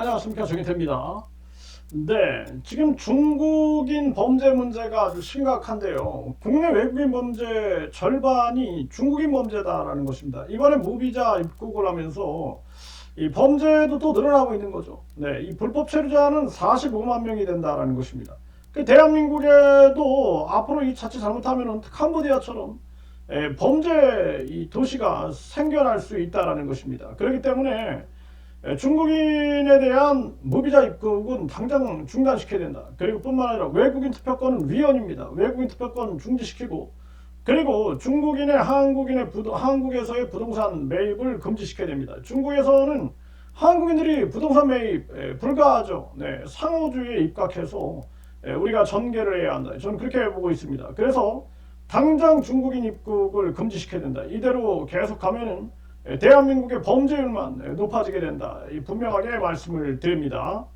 안녕하십니까 정희태입니다. 네, 지금 중국인 범죄 문제가 아주 심각한데요. 국내 외국인 범죄 절반이 중국인 범죄다라는 것입니다. 이번에 무비자 입국을 하면서 이 범죄도 또 늘어나고 있는 거죠. 네, 이 불법 체류자는 45만 명이 된다라는 것입니다. 그 대한민국에도 앞으로 이 자칫 잘못하면은 캄보디아처럼 예, 범죄 이 도시가 생겨날 수 있다라는 것입니다. 그렇기 때문에 예, 중국인에 대한 무비자 입국은 당장 중단시켜야 된다. 그리고 뿐만 아니라 외국인 투표권은 위헌입니다. 외국인 투표권 중지시키고 그리고 중국인의 한국인의 부도, 한국에서의 부동산 매입을 금지시켜야 됩니다. 중국에서는 한국인들이 부동산 매입 예, 불가하죠. 네, 상호주의에 입각해서 예, 우리가 전개를 해야 한다. 저는 그렇게 보고 있습니다. 그래서 당장 중국인 입국을 금지시켜야 된다. 이대로 계속 가면은 예, 대한민국의 범죄율만 예, 높아지게 된다. 이 분명하게 말씀을 드립니다.